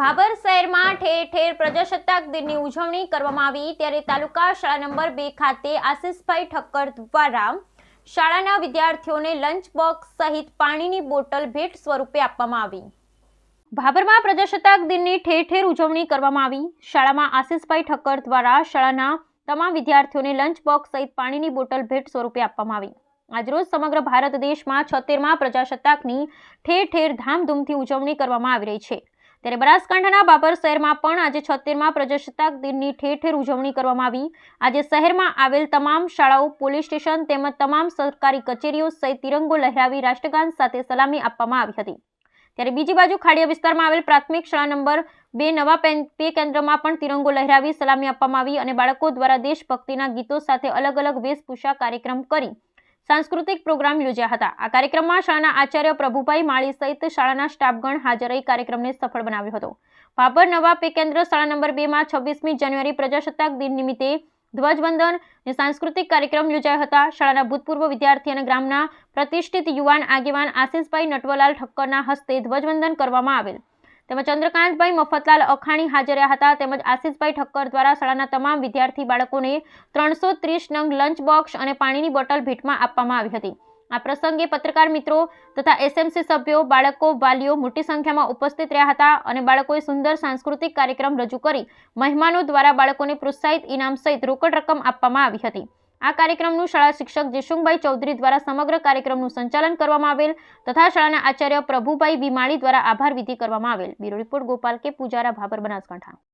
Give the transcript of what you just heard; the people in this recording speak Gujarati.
ભાભર શહેરમાં ઠેર ઠેર પ્રજાસત્તાક દિનની ઉજવણી કરવામાં આવી. ત્યારે તાલુકા શાળા નંબર બે ખાતે આશિષભાઈ ઠક્કર દ્વારા શાળાના વિદ્યાર્થીઓને લંચ બોક્સ સહિત પાણીની બોટલ ભેટ સ્વરૂપે આપવામાં આવી. ભાભરમાં પ્રજાસત્તાક દિનની ઠેર ઠેર ઉજવણી કરવામાં આવી. શાળામાં આશિષભાઈ ઠક્કર દ્વારા શાળાના તમામ વિદ્યાર્થીઓને લંચ બોક્સ સહિત પાણીની બોટલ ભેટ સ્વરૂપે આપવામાં આવી. આજરોજ સમગ્ર ભારત દેશમાં છોતેરમાં પ્રજાસત્તાકની ઠેર ઠેર ધામધૂમથી ઉજવણી કરવામાં આવી રહી છે. ત્યારે બનાસકાંઠાના બાબર શહેરમાં પણ આજે છોતેરમાં પ્રજાસત્તાક દિનની ઠેર ઠેર ઉજવણી કરવામાં આવી. આજે શહેરમાં આવેલ તમામ શાળાઓ, પોલીસ સ્ટેશન તેમજ તમામ સરકારી કચેરીઓ સહિત તિરંગો લહેરાવી રાષ્ટ્રગાન સાથે સલામી આપવામાં આવી હતી. ત્યારે બીજી બાજુ ખાડિયા વિસ્તારમાં આવેલ પ્રાથમિક શાળા નંબર બે નવા પે કેન્દ્રમાં પણ તિરંગો લહેરાવી સલામી આપવામાં આવી અને બાળકો દ્વારા દેશભક્તિના ગીતો સાથે અલગ અલગ વેશભૂષા કાર્યક્રમ કરી સાંસ્કૃતિક પ્રોગ્રામ યોજ્યા હતા. આ કાર્યક્રમમાં શાળાના આચાર્ય પ્રભુભાઈ માળી સહિત શાળાના સ્ટાફગણ હાજર રહી કાર્યક્રમને સફળ બનાવ્યો હતો. ભાભર નવા પે કેન્દ્ર શાળા નંબર બેમાં છવ્વીસમી જાન્યુઆરી પ્રજાસત્તાક દિન નિમિત્તે ધ્વજવંદન અને સાંસ્કૃતિક કાર્યક્રમ યોજાયા હતા. શાળાના ભૂતપૂર્વ વિદ્યાર્થી અને ગ્રામના પ્રતિષ્ઠિત યુવાન આગેવાન આશિષભાઈ નટવલાલ ઠક્કરના હસ્તે ધ્વજવંદન કરવામાં આવેલ. તેમજ ચંદ્રકાંતભાઈ મફતલાલ અખાણી હાજર રહ્યા હતા. તેમજ આશિષભાઈ ઠક્કર દ્વારા શાળાના તમામ વિદ્યાર્થી બાળકોને ત્રણસો નંગ લંચ બોક્સ અને પાણીની બોટલ ભેટમાં આપવામાં આવી હતી. આ પ્રસંગે પત્રકાર મિત્રો તથા એસએમસી સભ્યો, બાળકો, વાલીઓ મોટી સંખ્યામાં ઉપસ્થિત રહ્યા હતા અને બાળકોએ સુંદર સાંસ્કૃતિક કાર્યક્રમ રજૂ કરી મહેમાનો દ્વારા બાળકોને પ્રોત્સાહિત ઇનામ સહિત રોકડ રકમ આપવામાં આવી હતી. આ કાર્યક્રમનું શાળા શિક્ષક જેશુંગભાઈ ચૌધરી દ્વારા સમગ્ર કાર્યક્રમનું સંચાલન કરવામાં આવેલ તથા શાળાના આચાર્ય પ્રભુભાઈ વિમાળી દ્વારા આભાર વિધિ કરવામાં આવેલ. બ્યુરો રિપોર્ટ ગોપાલ કે. પૂજારા, ભાભર, બનાસકાંઠા.